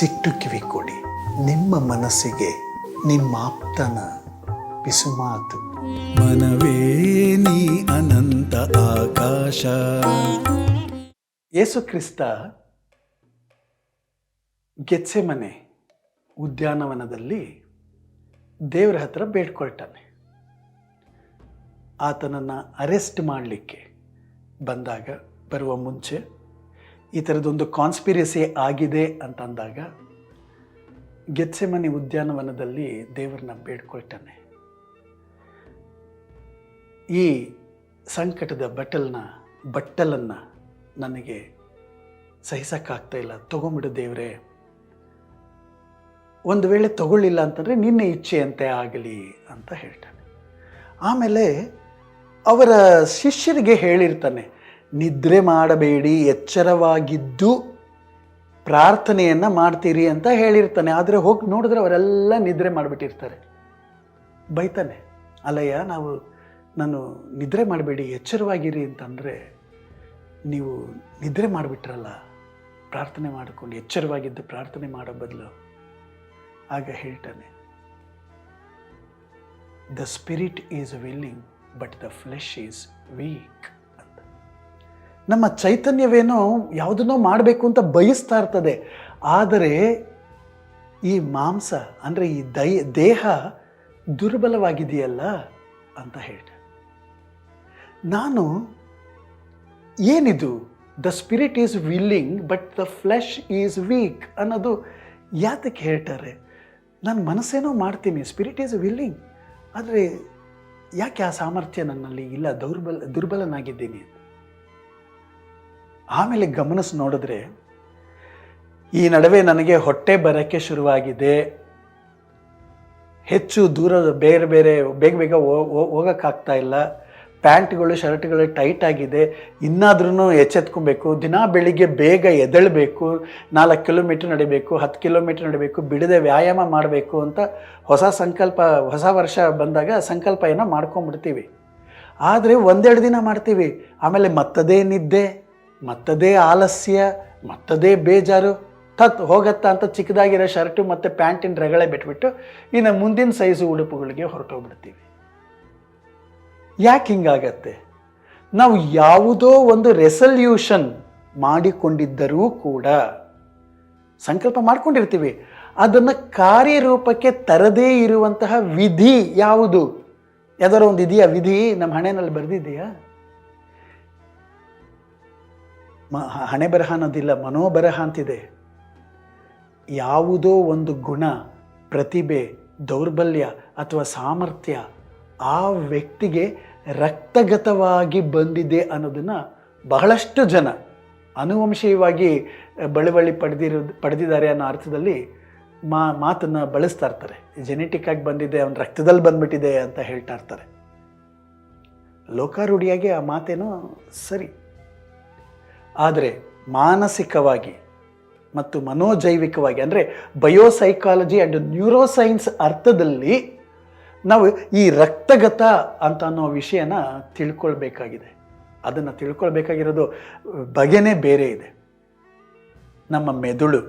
ಮನಸ್ಸಿಟ್ಟು ಕಿವಿ ಕೊಡಿ. ನಿಮ್ಮ ಮನಸ್ಸಿಗೆ ನಿಮ್ಮ ಆಪ್ತನ ಪಿಸುಮಾತು ಮನವೇ ನೀ ಅನಂತ ಆಕಾಶ. ಯೇಸು ಕ್ರಿಸ್ತ ಗೆತ್ಸೆಮನೆ ಉದ್ಯಾನವನದಲ್ಲಿ ದೇವರ ಹತ್ರ ಬೇಡ್ಕೊಳ್ತಾನೆ. ಆತನನ್ನು ಅರೆಸ್ಟ್ ಮಾಡಲಿಕ್ಕೆ ಬಂದಾಗ ಬರುವ ಮುಂಚೆ ಈ ಥರದೊಂದು ಕಾನ್ಸ್ಪಿರಸಿ ಆಗಿದೆ ಅಂತಂದಾಗ ಗೆತ್ಸೆಮನೆ ಉದ್ಯಾನವನದಲ್ಲಿ ದೇವರನ್ನ ಬೇಡ್ಕೊಳ್ತಾನೆ. ಈ ಸಂಕಟದ ಬಟಲ್ನ, ಬಟ್ಟಲನ್ನು ನನಗೆ ಸಹಿಸೋಕ್ಕಾಗ್ತಾ ಇಲ್ಲ. ತೊಗೊಂಬಿಡು ದೇವರೇ. ಒಂದು ವೇಳೆ ತಗೊಳ್ಳಿಲ್ಲ ಅಂತಂದರೆ ನಿನ್ನೆ ಇಚ್ಛೆಯಂತೆ ಆಗಲಿ ಅಂತ ಹೇಳ್ತಾನೆ. ಆಮೇಲೆ ಅವರ ಶಿಷ್ಯರಿಗೆ ಹೇಳಿರ್ತಾನೆ ನಿದ್ರೆ ಮಾಡಬೇಡಿ, ಎಚ್ಚರವಾಗಿದ್ದು ಪ್ರಾರ್ಥನೆಯನ್ನು ಮಾಡ್ತೀರಿ ಅಂತ ಹೇಳಿರ್ತಾನೆ. ಆದರೆ ಹೋಗಿ ನೋಡಿದ್ರೆ ಅವರೆಲ್ಲ ನಿದ್ರೆ ಮಾಡಿಬಿಟ್ಟಿರ್ತಾರೆ. ಬೈತಾನೆ, ಅಲಯ್ಯ, ನಾವು, ನಾನು ನಿದ್ರೆ ಮಾಡಬೇಡಿ, ಎಚ್ಚರವಾಗಿರಿ ಅಂತಂದರೆ ನೀವು ನಿದ್ರೆ ಮಾಡಿಬಿಟ್ರಲ್ಲ, ಪ್ರಾರ್ಥನೆ ಮಾಡಿಕೊಂಡು ಎಚ್ಚರವಾಗಿದ್ದು ಪ್ರಾರ್ಥನೆ ಮಾಡೋ ಬದಲು. ಆಗ ಹೇಳ್ತಾನೆ the spirit is willing but the flesh is weak ನಮ್ಮ ಚೈತನ್ಯವೇನೋ ಯಾವುದನ್ನೋ ಮಾಡಬೇಕು ಅಂತ ಬಯಸ್ತಾ ಇರ್ತದೆ. ಆದರೆ ಈ ಮಾಂಸ, ಅಂದರೆ ಈ ದೈ ದೇಹ ದುರ್ಬಲವಾಗಿದೆಯಲ್ಲ ಅಂತ ಹೇಳಿದೆ. ನಾನು ಏನಿದು? The spirit is willing, but the flesh is weak ಅನ್ನೋದು ಯಾತಕ್ಕೆ ಹೇಳ್ತಾರೆ? ನಾನು ಮನಸ್ಸೇನೋ ಮಾಡ್ತೀನಿ, ಸ್ಪಿರಿಟ್ ಈಸ್ ವಿಲ್ಲಿಂಗ್. ಆದರೆ ಯಾಕೆ ಆ ಸಾಮರ್ಥ್ಯ ನನ್ನಲ್ಲಿ ಇಲ್ಲ? ದೌರ್ಬಲ, ದುರ್ಬಲನಾಗಿದ್ದೀನಿ ಆಮೇಲೆ ಗಮನಿಸಿ ನೋಡಿದ್ರೆ, ಈ ನಡುವೆ ನನಗೆ ಹೊಟ್ಟೆ ಬರೋಕ್ಕೆ ಶುರುವಾಗಿದೆ. ಹೆಚ್ಚು ದೂರ ಬೇರೆ ಬೇರೆ, ಬೇಗ ಬೇಗ ಹೋಗೋಕ್ಕಾಗ್ತಾ ಇಲ್ಲ. ಪ್ಯಾಂಟ್ಗಳು, ಶರ್ಟ್ಗಳು ಟೈಟ್ ಆಗಿದೆ. ಇನ್ನಾದ್ರೂ ಎಚ್ಚೆತ್ಕೊಬೇಕು. ದಿನ ಬೆಳಿಗ್ಗೆ ಬೇಗ ಎದಳಬೇಕು ನಾಲ್ಕು ಕಿಲೋಮೀಟ್ರ್ ನಡಿಬೇಕು, ಹತ್ತು ಕಿಲೋಮೀಟ್ರ್ ನಡಿಬೇಕು, ಬಿಡದೆ ವ್ಯಾಯಾಮ ಮಾಡಬೇಕು ಅಂತ ಹೊಸ ಸಂಕಲ್ಪ, ಹೊಸ ವರ್ಷ ಬಂದಾಗ ಸಂಕಲ್ಪ ಏನೋ ಮಾಡ್ಕೊಂಬಿಡ್ತೀವಿ. ಆದರೆ ಒಂದೆರಡು ದಿನ ಮಾಡ್ತೀವಿ. ಆಮೇಲೆ ಮತ್ತದೇ ನಿದ್ದೆ. ಮತ್ತದೇ ಆಲಸ್ಯ, ಮತ್ತದೇ ಬೇಜಾರು ತತ್ ಹೋಗತ್ತಾ ಅಂತ ಚಿಕ್ಕದಾಗಿರೋ ಶರ್ಟು ಮತ್ತು ಪ್ಯಾಂಟಿನ ರಗಳೆ ಬಿಟ್ಬಿಟ್ಟು ಇನ್ನು ಮುಂದಿನ ಸೈಜು ಉಡುಪುಗಳಿಗೆ ಹೊರಟೋಗ್ಬಿಡ್ತೀವಿ. ಯಾಕೆ ಹಿಂಗಾಗತ್ತೆ? ನಾವು ಯಾವುದೋ ಒಂದು ರೆಸಲ್ಯೂಷನ್ ಮಾಡಿಕೊಂಡಿದ್ದರೂ ಕೂಡ ಸಂಕಲ್ಪ ಮಾಡ್ಕೊಂಡಿರ್ತೀವಿ. ಅದನ್ನು ಕಾರ್ಯರೂಪಕ್ಕೆ ತರದೇ ಇರುವಂತಹ ವಿಧಿ ಯಾವುದು? ಯಾವ್ದಾರ ಒಂದು ಇದೆಯಾ ವಿಧಿ? ನಮ್ಮ ಹಣೆಯಲ್ಲಿ ಬರೆದಿದೆಯಾ? ಮ ಹಣೆ ಬರಹ ಅನ್ನೋದಿಲ್ಲ, ಮನೋಬರಹ ಅಂತಿದೆ. ಯಾವುದೋ ಒಂದು ಗುಣ, ಪ್ರತಿಭೆ, ದೌರ್ಬಲ್ಯ ಅಥವಾ ಸಾಮರ್ಥ್ಯ ಆ ವ್ಯಕ್ತಿಗೆ ರಕ್ತಗತವಾಗಿ ಬಂದಿದೆ ಅನ್ನೋದನ್ನು ಬಹಳಷ್ಟು ಜನ ಅನುವಂಶೀಯವಾಗಿ ಬಳುವಳಿ ಪಡೆದಿರೋ ಪಡೆದಿದ್ದಾರೆ ಅನ್ನೋ ಅರ್ಥದಲ್ಲಿ ಮಾ ಮಾತನ್ನು ಬಳಸ್ತಾ ಇರ್ತಾರೆ. ಜೆನೆಟಿಕ್ ಆಗಿ ಬಂದಿದೆ, ಅವನ ರಕ್ತದಲ್ಲಿ ಬಂದ್ಬಿಟ್ಟಿದೆ ಅಂತ ಹೇಳ್ತಾ ಇರ್ತಾರೆ. ಲೋಕಾರೂಢಿಯಾಗಿ ಆ ಮಾತೇನೋ ಸರಿ. ಆದರೆ ಮಾನಸಿಕವಾಗಿ ಮತ್ತು ಮನೋಜೈವಿಕವಾಗಿ, ಅಂದರೆ ಬಯೋಸೈಕಾಲಜಿ ಆ್ಯಂಡ್ ನ್ಯೂರೋಸೈನ್ಸ್ ಅರ್ಥದಲ್ಲಿ ನಾವು ಈ ರಕ್ತಗತ ಅಂತ ಅನ್ನೋ ವಿಷಯನ ತಿಳ್ಕೊಳ್ಬೇಕಾಗಿದೆ. ಅದನ್ನು ತಿಳ್ಕೊಳ್ಬೇಕಾಗಿರೋದು ಬಗೆನೇ ಬೇರೆ ಇದೆ. ನಮ್ಮ ಮೆದುಳು,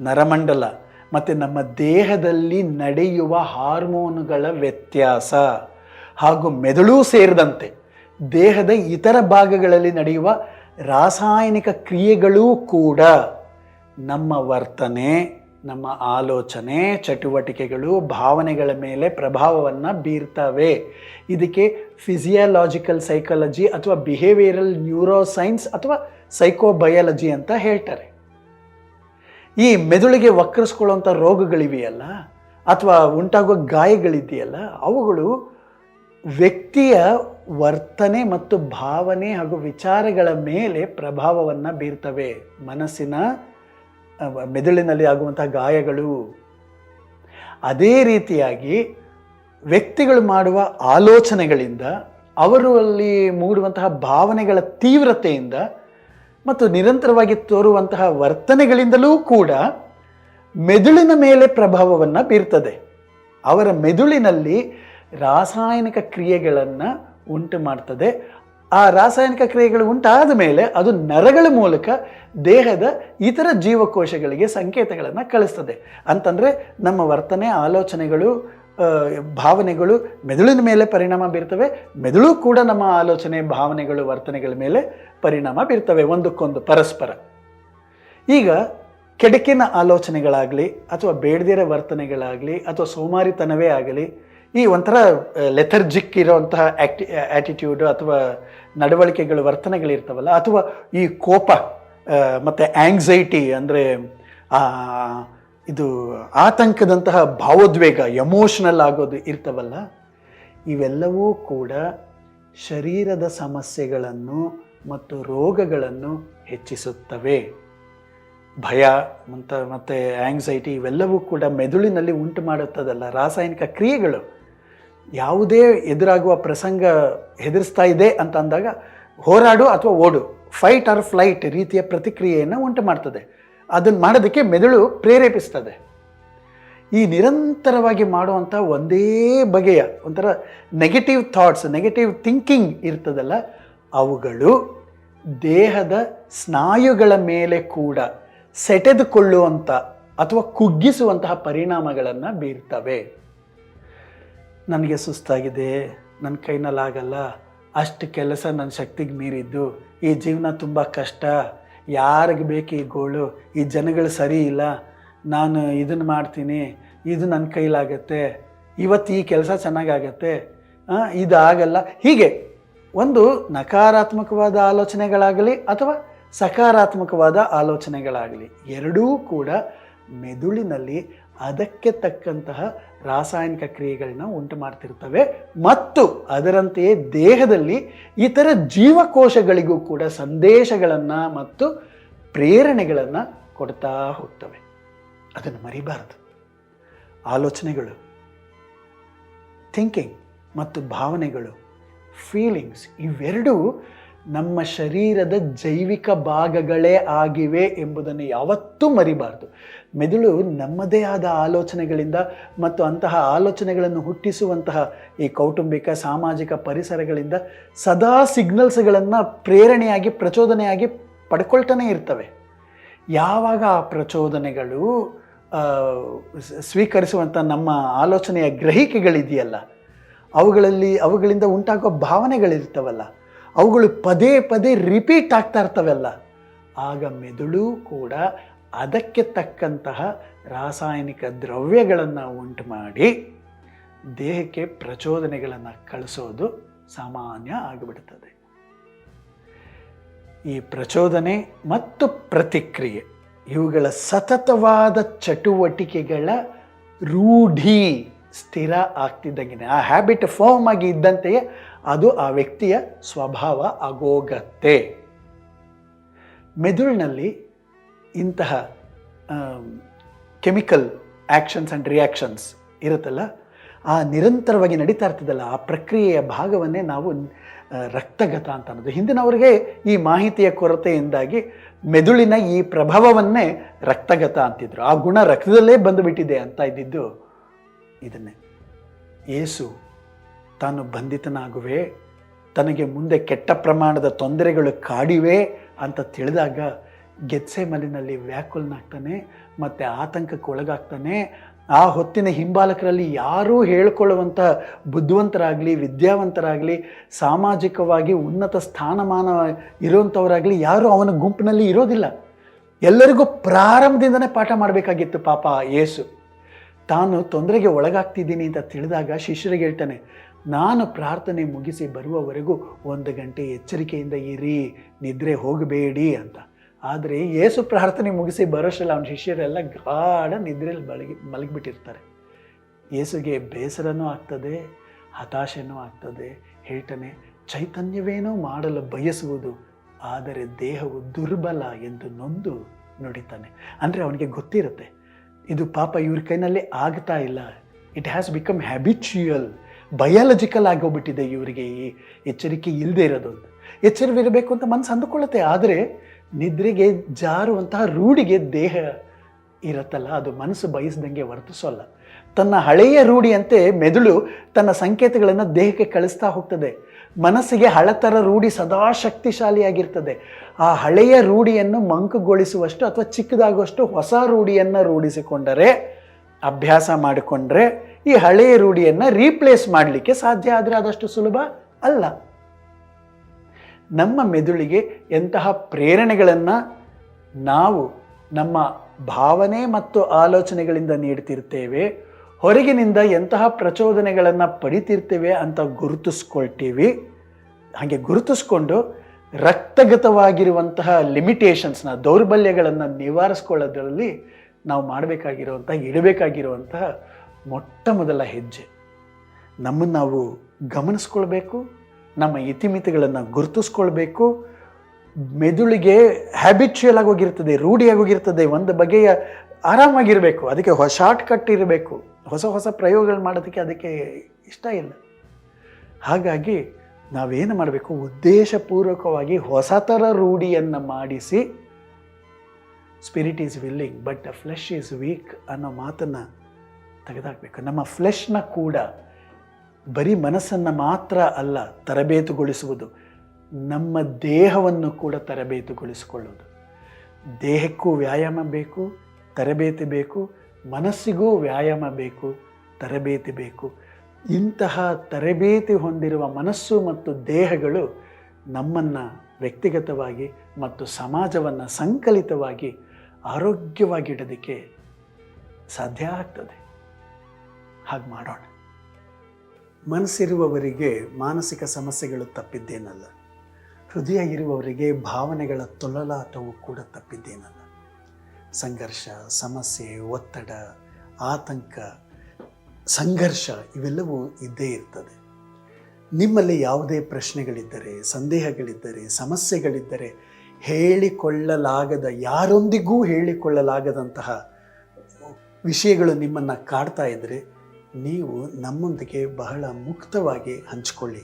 ನರಮಂಡಲ ಮತ್ತು ನಮ್ಮ ದೇಹದಲ್ಲಿ ನಡೆಯುವ ಹಾರ್ಮೋನುಗಳ ವ್ಯತ್ಯಾಸ ಹಾಗೂ ಮೆದುಳು ಸೇರಿದಂತೆ ದೇಹದ ಇತರ ಭಾಗಗಳಲ್ಲಿ ನಡೆಯುವ ರಾಸಾಯನಿಕ ಕ್ರಿಯೆಗಳೂ ಕೂಡ ನಮ್ಮ ವರ್ತನೆ, ನಮ್ಮ ಆಲೋಚನೆ, ಚಟುವಟಿಕೆಗಳು, ಭಾವನೆಗಳ ಮೇಲೆ ಪ್ರಭಾವವನ್ನು ಬೀರ್ತವೆ. ಇದಕ್ಕೆ ಫಿಸಿಯಾಲಾಜಿಕಲ್ ಸೈಕಾಲಜಿ ಅಥವಾ ಬಿಹೇವಿಯರಲ್ ನ್ಯೂರೋಸೈನ್ಸ್ ಅಥವಾ ಸೈಕೋಬಯಾಲಜಿ ಅಂತ ಹೇಳ್ತಾರೆ. ಈ ಮೆದುಳಿಗೆ ವಕ್ರಿಸ್ಕೊಳ್ಳುವಂಥ ರೋಗಗಳಿವೆಯಲ್ಲ, ಅಥವಾ ಉಂಟಾಗುವ ಗಾಯಗಳಿದೆಯಲ್ಲ, ಅವುಗಳು ವ್ಯಕ್ತಿಯ ವರ್ತನೆ ಮತ್ತು ಭಾವನೆ ಹಾಗೂ ವಿಚಾರಗಳ ಮೇಲೆ ಪ್ರಭಾವವನ್ನು ಬೀರ್ತವೆ. ಮನಸ್ಸಿನ ಮೆದುಳಿನಲ್ಲಿ ಆಗುವಂತಹ ಗಾಯಗಳು. ಅದೇ ರೀತಿಯಾಗಿ ವ್ಯಕ್ತಿಗಳು ಮಾಡುವ ಆಲೋಚನೆಗಳಿಂದ ಅವರು ಅಲ್ಲಿ ಮೂಡುವಂತಹ ಭಾವನೆಗಳ ತೀವ್ರತೆಯಿಂದ ಮತ್ತು ನಿರಂತರವಾಗಿ ತೋರುವಂತಹ ವರ್ತನೆಗಳಿಂದಲೂ ಕೂಡ ಮೆದುಳಿನ ಮೇಲೆ ಪ್ರಭಾವವನ್ನು ಬೀರ್ತದೆ. ಅವರ ಮೆದುಳಿನಲ್ಲಿ ರಾಸಾಯನಿಕ ಕ್ರಿಯೆಗಳನ್ನು ಉಂಟು ಮಾಡ್ತದೆ. ಆ ರಾಸಾಯನಿಕ ಕ್ರಿಯೆಗಳು ಉಂಟಾದ ಮೇಲೆ ಅದು ನರಗಳ ಮೂಲಕ ದೇಹದ ಇತರ ಜೀವಕೋಶಗಳಿಗೆ ಸಂಕೇತಗಳನ್ನು ಕಳಿಸ್ತದೆ. ಅಂತಂದರೆ ನಮ್ಮ ವರ್ತನೆ, ಆಲೋಚನೆಗಳು ಭಾವನೆಗಳು ಮೆದುಳಿನ ಮೇಲೆ ಪರಿಣಾಮ ಬೀರ್ತವೆ. ಮೆದುಳು ಕೂಡ ನಮ್ಮ ಆಲೋಚನೆ, ಭಾವನೆಗಳು, ವರ್ತನೆಗಳ ಮೇಲೆ ಪರಿಣಾಮ ಬೀರ್ತವೆ ಒಂದಕ್ಕೊಂದು ಪರಸ್ಪರ. ಈಗ ಕೆಡಕಿನ ಆಲೋಚನೆಗಳಾಗಲಿ ಅಥವಾ ಬೇಡದಿರ ವರ್ತನೆಗಳಾಗಲಿ ಅಥವಾ ಸೋಮಾರಿತನವೇ ಆಗಲಿ ಈ ಒಂಥರ ಲೆಥರ್ಜಿಕ್ ಇರೋವಂತಹ ಆ್ಯಕ್ಟಿ ಆ್ಯಟಿಟ್ಯೂಡು ಅಥವಾ ನಡವಳಿಕೆಗಳು ವರ್ತನೆಗಳಿರ್ತವಲ್ಲ ಅಥವಾ ಈ ಕೋಪ ಮತ್ತು ಆ್ಯಂಗ್ಸೈಟಿ ಅಂದರೆ ಇದು ಆತಂಕದಂತಹ ಭಾವೋದ್ವೇಗ ಎಮೋಷನಲ್ ಆಗೋದು ಇರ್ತವಲ್ಲ, ಇವೆಲ್ಲವೂ ಕೂಡ ಶರೀರದ ಸಮಸ್ಯೆಗಳನ್ನು ಮತ್ತು ರೋಗಗಳನ್ನು ಹೆಚ್ಚಿಸುತ್ತವೆ. ಭಯ ಮತ್ತು ಮತ್ತು ಆ್ಯಂಗ್ಸೈಟಿ ಇವೆಲ್ಲವೂ ಕೂಡ ಮೆದುಳಿನಲ್ಲಿ ಉಂಟು ಮಾಡುತ್ತದಲ್ಲ, ರಾಸಾಯನಿಕ ಕ್ರಿಯೆಗಳು. ಯಾವುದೇ ಎದುರಾಗುವ ಪ್ರಸಂಗ ಹೆದರಿಸ್ತಾ ಇದೆ ಅಂತ ಅಂದಾಗ ಹೋರಾಡು ಅಥವಾ ಓಡು. ಫೈಟ್ ಆರ್ ಫ್ಲೈಟ್ ರೀತಿಯ ಪ್ರತಿಕ್ರಿಯೆಯನ್ನು ಉಂಟು ಮಾಡ್ತದೆ. ಅದನ್ನು ಮಾಡೋದಕ್ಕೆ ಮೆದುಳು ಪ್ರೇರೇಪಿಸ್ತದೆ. ಈ ನಿರಂತರವಾಗಿ ಮಾಡುವಂಥ ಒಂದೇ ಬಗೆಯ ಒಂಥರ ನೆಗೆಟಿವ್ ಥಾಟ್ಸ್ ನೆಗೆಟಿವ್ ಥಿಂಕಿಂಗ್ ಇರ್ತದಲ್ಲ, ಅವುಗಳು ದೇಹದ ಸ್ನಾಯುಗಳ ಮೇಲೆ ಕೂಡ ಸೆಟೆದುಕೊಳ್ಳುವಂಥ ಅಥವಾ ಕುಗ್ಗಿಸುವಂತಹ ಪರಿಣಾಮಗಳನ್ನು ಬೀರ್ತವೆ. ನನಗೆ ಸುಸ್ತಾಗಿದೆ ನನ್ನ ಕೈನಲ್ಲಿ ಆಗಲ್ಲ ಅಷ್ಟು ಕೆಲಸ ನನ್ನ ಶಕ್ತಿಗೆ ಮೀರಿದ್ದು, ಈ ಜೀವನ ತುಂಬ ಕಷ್ಟ, ಯಾರಿಗೆ ಬೇಕು ಈ ಗೋಳು, ಈ ಜನಗಳು ಸರಿ ಇಲ್ಲ, ನಾನು ಇದನ್ನು ಮಾಡ್ತೀನಿ, ಇದು ನನ್ನ ಕೈಲಾಗತ್ತೆ, ಇವತ್ತು ಈ ಕೆಲಸ ಚೆನ್ನಾಗಾಗತ್ತೆ ಇದು ಆಗಲ್ಲ ಹೀಗೆ, ಒಂದು ನಕಾರಾತ್ಮಕವಾದ ಆಲೋಚನೆಗಳಾಗಲಿ ಅಥವಾ ಸಕಾರಾತ್ಮಕವಾದ ಆಲೋಚನೆಗಳಾಗಲಿ, ಎರಡೂ ಕೂಡ ಮೆದುಳಿನಲ್ಲಿ ಅದಕ್ಕೆ ತಕ್ಕಂತಹ ರಾಸಾಯನಿಕ ಕ್ರಿಯೆಗಳನ್ನ ಉಂಟು ಮಾಡ್ತಿರ್ತವೆ. ಮತ್ತು ಅದರಂತೆಯೇ ದೇಹದಲ್ಲಿ ಇತರ ಜೀವಕೋಶಗಳಿಗೂ ಕೂಡ ಸಂದೇಶಗಳನ್ನು ಮತ್ತು ಪ್ರೇರಣೆಗಳನ್ನು ಕೊಡ್ತಾ ಹೋಗ್ತವೆ. ಅದನ್ನು ಮರಿಬಾರದು. ಆಲೋಚನೆಗಳು ಥಿಂಕಿಂಗ್ ಮತ್ತು ಭಾವನೆಗಳು ಫೀಲಿಂಗ್ಸ್ ಇವೆರಡೂ ನಮ್ಮ ಶರೀರದ ಜೈವಿಕ ಭಾಗಗಳೇ ಆಗಿವೆ ಎಂಬುದನ್ನು ಯಾವತ್ತೂ ಮರಿಬಾರ್ದು. ಮೆದುಳು ನಮ್ಮದೇ ಆದ ಆಲೋಚನೆಗಳಿಂದ ಮತ್ತು ಅಂತಹ ಆಲೋಚನೆಗಳನ್ನು ಹುಟ್ಟಿಸುವಂತಹ ಈ ಕೌಟುಂಬಿಕ, ಸಾಮಾಜಿಕ ಪರಿಸರಗಳಿಂದ ಸದಾ ಸಿಗ್ನಲ್ಸ್ಗಳನ್ನು ಪ್ರೇರಣೆಯಾಗಿ, ಪ್ರಚೋದನೆಯಾಗಿ ಪಡ್ಕೊಳ್ತಾನೆ ಇರ್ತವೆ. ಯಾವಾಗ ಆ ಪ್ರಚೋದನೆಗಳು ಸ್ವೀಕರಿಸುವಂಥ ನಮ್ಮ ಆಲೋಚನೆಯ ಗ್ರಹಿಕೆಗಳಿದೆಯಲ್ಲ, ಅವುಗಳಲ್ಲಿ, ಅವುಗಳಿಂದ ಉಂಟಾಗುವ ಭಾವನೆಗಳಿರ್ತವಲ್ಲ ಅವುಗಳು ಪದೇ ಪದೇ ರಿಪೀಟ್ ಆಗ್ತಾ ಇರ್ತವೆಲ್ಲ. ಆಗ ಮೆದುಳು ಕೂಡ ಅದಕ್ಕೆ ತಕ್ಕಂತಹ ರಾಸಾಯನಿಕ ದ್ರವ್ಯಗಳನ್ನು ಉಂಟು ಮಾಡಿ ದೇಹಕ್ಕೆ ಪ್ರಚೋದನೆಗಳನ್ನು ಕಳಿಸೋದು ಸಾಮಾನ್ಯ ಆಗಿಬಿಡ್ತದೆ. ಈ ಪ್ರಚೋದನೆ ಮತ್ತು ಪ್ರತಿಕ್ರಿಯೆ ಇವುಗಳ ಸತತವಾದ ಚಟುವಟಿಕೆಗಳ ರೂಢಿ ಸ್ಥಿರ ಆಗ್ತಿದ್ದಂಗೆ ಆ ಹ್ಯಾಬಿಟ್ ಫಾರ್ಮ್ ಆಗಿ ಇದ್ದಂತೆಯೇ ಅದು ಆ ವ್ಯಕ್ತಿಯ ಸ್ವಭಾವ ಆಗೋಗತ್ತೆ. ಮೆದುಳಿನಲ್ಲಿ ಇಂತಹ ಕೆಮಿಕಲ್ ಆ್ಯಕ್ಷನ್ಸ್ ಆ್ಯಂಡ್ ರಿಯಾಕ್ಷನ್ಸ್ ಇರುತ್ತಲ್ಲ, ಆ ನಿರಂತರವಾಗಿ ನಡೀತಾ ಇರ್ತದಲ್ಲ, ಆ ಪ್ರಕ್ರಿಯೆಯ ಭಾಗವನ್ನೇ ನಾವು ರಕ್ತಗತ ಅಂತ ಅನ್ನೋದು. ಹಿಂದಿನವರಿಗೆ ಈ ಮಾಹಿತಿಯ ಕೊರತೆಯಿಂದಾಗಿ ಮೆದುಳಿನ ಈ ಪ್ರಭಾವವನ್ನೇ ರಕ್ತಗತ ಅಂತಿದ್ರು. ಆ ಗುಣ ರಕ್ತದಲ್ಲೇ ಬಂದುಬಿಟ್ಟಿದೆ ಅಂತ ಇದ್ದಿದ್ದು ಇದನ್ನೇ. ಯೇಸು ತಾನು ಬಂಧಿತನಾಗುವೆ, ತನಗೆ ಮುಂದೆ ಕೆಟ್ಟ ಪ್ರಮಾಣದ ತೊಂದರೆಗಳು ಕಾಡಿವೆ ಅಂತ ತಿಳಿದಾಗ ಗೆತ್ಸೆ ಮಲಿನಲ್ಲಿ ವ್ಯಾಕುಲನಾಗ್ತಾನೆ ಮತ್ತು ಆತಂಕಕ್ಕೆ ಒಳಗಾಗ್ತಾನೆ. ಆ ಹೊತ್ತಿನ ಹಿಂಬಾಲಕರಲ್ಲಿ ಯಾರೂ ಹೇಳ್ಕೊಳ್ಳುವಂಥ ಬುದ್ಧಿವಂತರಾಗಲಿ, ವಿದ್ಯಾವಂತರಾಗಲಿ, ಸಾಮಾಜಿಕವಾಗಿ ಉನ್ನತ ಸ್ಥಾನಮಾನ ಇರುವಂಥವರಾಗಲಿ ಯಾರೂ ಅವನ ಗುಂಪಿನಲ್ಲಿ ಇರೋದಿಲ್ಲ. ಎಲ್ಲರಿಗೂ ಪ್ರಾರಂಭದಿಂದನೇ ಪಾಠ ಮಾಡಬೇಕಾಗಿತ್ತು ಪಾಪ ಯೇಸು. ತಾನು ತೊಂದರೆಗೆ ಒಳಗಾಗ್ತಿದ್ದೀನಿ ಅಂತ ತಿಳಿದಾಗ ಶಿಷ್ಯರಿಗೆ ಹೇಳ್ತಾನೆ ನಾನು ಪ್ರಾರ್ಥನೆ ಮುಗಿಸಿ ಬರುವವರೆಗೂ ಒಂದು ಗಂಟೆ ಎಚ್ಚರಿಕೆಯಿಂದ ಇರಿ, ನಿದ್ರೆ ಹೋಗಬೇಡಿ ಅಂತ. ಆದರೆ ಏಸು ಪ್ರಾರ್ಥನೆ ಮುಗಿಸಿ ಬರೋಷ್ಟಲ್ಲ ಅವನ ಶಿಷ್ಯರೆಲ್ಲ ಗಾಢ ನಿದ್ರೆಯಲ್ಲಿ ಮಲಗಿ, ಮಲಗಿಬಿಟ್ಟಿರ್ತಾರೆ. ಏಸುಗೆ ಬೇಸರನೂ ಆಗ್ತದೆ, ಹತಾಶೆನೂ ಆಗ್ತದೆ. ಹೇಳ್ತಾನೆ, ಚೈತನ್ಯವೇನೋ ಮಾಡಲು ಬಯಸುವುದು, ಆದರೆ ದೇಹವು ದುರ್ಬಲ ಎಂದು ನೊಂದು ನುಡಿತಾನೆ. ಅಂದರೆ ಅವನಿಗೆ ಗೊತ್ತಿರುತ್ತೆ, ಇದು ಪಾಪ ಇವ್ರ ಕೈನಲ್ಲಿ ಆಗ್ತಾ ಇಲ್ಲ. It has become habitual biological ಆಗೋಗ್ಬಿಟ್ಟಿದೆ ಇವರಿಗೆ ಈ ಎಚ್ಚರಿಕೆ ಇಲ್ಲದೆ ಇರೋದು ಅಂತ. ಎಚ್ಚರವಿರಬೇಕು ಅಂತ ಮನಸ್ಸು ಅಂದುಕೊಳ್ಳುತ್ತೆ, ಆದರೆ ನಿದ್ರೆಗೆ ಜಾರುವಂತಹ ರೂಢಿಗೆ ದೇಹ ಇರುತ್ತಲ್ಲ, ಅದು ಮನಸ್ಸು ಬಯಸ್ದಂಗೆ ವರ್ತಿಸೋಲ್ಲ ತನ್ನ ಹಳೆಯ ರೂಢಿಯಂತೆ ಮೆದುಳು ತನ್ನ ಸಂಕೇತಗಳನ್ನು ದೇಹಕ್ಕೆ ಕಳಿಸ್ತಾ ಹೋಗ್ತದೆ. ಮನಸ್ಸಿಗೆ ಹಳತರ ರೂಢಿ ಸದಾ ಶಕ್ತಿಶಾಲಿಯಾಗಿರ್ತದೆ ಆ ಹಳೆಯ ರೂಢಿಯನ್ನು ಮಂಕುಗೊಳಿಸುವಷ್ಟು ಅಥವಾ ಚಿಕ್ಕದಾಗುವಷ್ಟು ಹೊಸ ರೂಢಿಯನ್ನು ರೂಢಿಸಿಕೊಂಡರೆ ಅಭ್ಯಾಸ ಮಾಡಿಕೊಂಡ್ರೆ ಈ ಹಳೆಯ ರೂಢಿಯನ್ನು ರೀಪ್ಲೇಸ್ ಮಾಡಲಿಕ್ಕೆ ಸಾಧ್ಯ ಆದರೆ ಅದಷ್ಟು ಸುಲಭ ಅಲ್ಲ. ನಮ್ಮ ಮೆದುಳಿಗೆ ಎಂತಹ ಪ್ರೇರಣೆಗಳನ್ನು ನಾವು ನಮ್ಮ ಭಾವನೆ ಮತ್ತು ಆಲೋಚನೆಗಳಿಂದ ನೀಡ್ತಿರ್ತೇವೆ, ಹೊರಗಿನಿಂದ ಎಂತಹ ಪ್ರಚೋದನೆಗಳನ್ನು ಪಡಿತಿರ್ತೇವೆ ಅಂತ ಗುರುತಿಸ್ಕೊಳ್ತೀವಿ. ಹಾಗೆ ಗುರುತಿಸ್ಕೊಂಡು ರಕ್ತಗತವಾಗಿರುವಂತಹ ಲಿಮಿಟೇಷನ್ಸ್ನ ದೌರ್ಬಲ್ಯಗಳನ್ನು ನಿವಾರಿಸ್ಕೊಳ್ಳೋದ್ರಲ್ಲಿ ನಾವು ಮಾಡಬೇಕಾಗಿರುವಂಥ ಇಡಬೇಕಾಗಿರುವಂತಹ ಮೊಟ್ಟ ಮೊದಲ ಹೆಜ್ಜೆ. ನಮ್ಮನ್ನು ನಾವು ಗಮನಿಸ್ಕೊಳ್ಬೇಕು, ನಮ್ಮ ಇತಿಮಿತಿಗಳನ್ನು ಗುರುತಿಸ್ಕೊಳ್ಬೇಕು. ಮೆದುಳಿಗೆ ಹ್ಯಾಬಿಚುಯಲ್ ಆಗೋಗಿರ್ತದೆ ರೂಢಿಯಾಗೋಗಿರ್ತದೆ ಒಂದು ಬಗೆಯ ಆರಾಮಾಗಿರಬೇಕು, ಅದಕ್ಕೆ ಹೊಸ ಶಾರ್ಟ್ ಕಟ್ ಇರಬೇಕು, ಹೊಸ ಹೊಸ ಪ್ರಯೋಗಗಳು ಮಾಡೋದಕ್ಕೆ ಅದಕ್ಕೆ ಇಷ್ಟ ಇಲ್ಲ. ಹಾಗಾಗಿ ನಾವೇನು ಮಾಡಬೇಕು, ಉದ್ದೇಶಪೂರ್ವಕವಾಗಿ ಹೊಸ ಥರ ರೂಢಿಯನ್ನು ಮಾಡಿಸಿ spirit is willing but flesh is weak ಅನ್ನೋ ಮಾತನ್ನು ತೆಗೆದಾಕಬೇಕು. ನಮ್ಮ ಫ್ಲೆಶ್ನ ಕೂಡ ಬರೀ ಮನಸ್ಸನ್ನು ಮಾತ್ರ ಅಲ್ಲ, ತರಬೇತುಗೊಳಿಸುವುದು. ನಮ್ಮ ದೇಹವನ್ನು ಕೂಡ ತರಬೇತುಗೊಳಿಸಿಕೊಳ್ಳುವುದು. ದೇಹಕ್ಕೂ ವ್ಯಾಯಾಮ ಬೇಕು, ತರಬೇತಿ ಬೇಕು, ಮನಸ್ಸಿಗೂ ವ್ಯಾಯಾಮ ಬೇಕು, ತರಬೇತಿ ಬೇಕು. ಇಂತಹ ತರಬೇತಿ ಹೊಂದಿರುವ ಮನಸ್ಸು ಮತ್ತು ದೇಹಗಳು ನಮ್ಮನ್ನು ವ್ಯಕ್ತಿಗತವಾಗಿ ಮತ್ತು ಸಮಾಜವನ್ನು ಸಂಕಲಿತವಾಗಿ ಆರೋಗ್ಯವಾಗಿಡೋದಕ್ಕೆ ಸಾಧ್ಯ ಆಗ್ತದೆ. ಹಾಗೆ ಮಾಡೋಣ. ಮನಸ್ಸಿರುವವರಿಗೆ ಮಾನಸಿಕ ಸಮಸ್ಯೆಗಳು ತಪ್ಪಿದ್ದೇನಲ್ಲ. ಹೃದಯ ಇರುವವರಿಗೆ ಭಾವನೆಗಳ ತೊಳಲಾಟವು ಕೂಡ ತಪ್ಪಿದ್ದೇನಲ್ಲ. ಸಂಘರ್ಷ, ಸಮಸ್ಯೆ, ಒತ್ತಡ, ಆತಂಕ, ಸಂಘರ್ಷ ಇವೆಲ್ಲವೂ ಇದ್ದೇ ಇರ್ತದೆ. ನಿಮ್ಮಲ್ಲಿ ಯಾವುದೇ ಪ್ರಶ್ನೆಗಳಿದ್ದರೆ, ಸಂದೇಹಗಳಿದ್ದರೆ, ಸಮಸ್ಯೆಗಳಿದ್ದರೆ ಹೇಳಿಕೊಳ್ಳಲಾಗದ, ಯಾರೊಂದಿಗೂ ಹೇಳಿಕೊಳ್ಳಲಾಗದಂತಹ ವಿಷಯಗಳು ನಿಮ್ಮನ್ನು ಕಾಡ್ತಾ ಇದ್ದರೆ ನೀವು ನಮ್ಮೊಂದಿಗೆ ಬಹಳ ಮುಕ್ತವಾಗಿ ಹಂಚಿಕೊಳ್ಳಿ.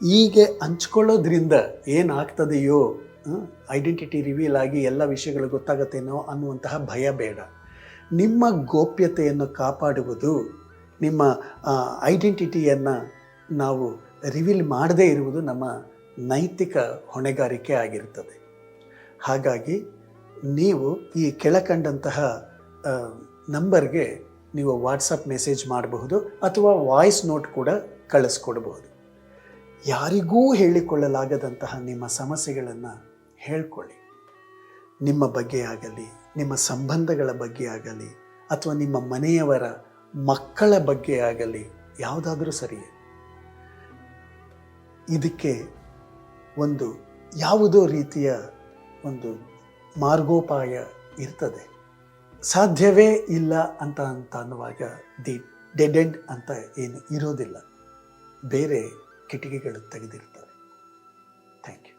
ಹೀಗೆ ಹಂಚ್ಕೊಳ್ಳೋದ್ರಿಂದ ಏನಾಗ್ತದೆಯೋ ಐಡೆಂಟಿಟಿ ರಿವೀಲ್ ಆಗಿ ಎಲ್ಲ ವಿಷಯಗಳು ಗೊತ್ತಾಗತ್ತೇನೋ ಅನ್ನುವಂತಹ ಭಯ ಬೇಡ. ನಿಮ್ಮ ಗೋಪ್ಯತೆಯನ್ನು ಕಾಪಾಡುವುದು, ನಿಮ್ಮ ಐಡೆಂಟಿಟಿಯನ್ನು ನಾವು ರಿವೀಲ್ ಮಾಡದೇ ಇರುವುದು ನಮ್ಮ ನೈತಿಕ ಹೊಣೆಗಾರಿಕೆ ಆಗಿರ್ತದೆ. ಹಾಗಾಗಿ ನೀವು ಈ ಕೆಳಕಂಡಂತಹ ನಂಬರ್ಗೆ ನೀವು ವಾಟ್ಸಪ್ ಮೆಸೇಜ್ ಮಾಡಬಹುದು ಅಥವಾ ವಾಯ್ಸ್ ನೋಟ್ ಕೂಡ ಕಳಿಸ್ಕೊಡ್ಬಹುದು. ಯಾರಿಗೂ ಹೇಳಿಕೊಳ್ಳಲಾಗದಂತಹ ನಿಮ್ಮ ಸಮಸ್ಯೆಗಳನ್ನು ಹೇಳ್ಕೊಳ್ಳಿ. ನಿಮ್ಮ ಬಗ್ಗೆ ಆಗಲಿ, ನಿಮ್ಮ ಸಂಬಂಧಗಳ ಬಗ್ಗೆ ಆಗಲಿ, ಅಥವಾ ನಿಮ್ಮ ಮನೆಯವರ ಮಕ್ಕಳ ಬಗ್ಗೆ ಆಗಲಿ, ಯಾವುದಾದ್ರೂ ಸರಿಯೇ ಇದಕ್ಕೆ ಒಂದು ಯಾವುದೋ ರೀತಿಯ ಒಂದು ಮಾರ್ಗೋಪಾಯ ಇರ್ತದೆ. ಸಾಧ್ಯವೇ ಇಲ್ಲ ಅಂತ ಅಂತ ಅನ್ನುವಾಗ ದಿ ಡೆಡ್ ಅಂತ ಏನು ಇರೋದಿಲ್ಲ. ಬೇರೆ ಕಿಟಕಿಗಳು ತೆಗೆದಿರ್ತವೆ. Thank you.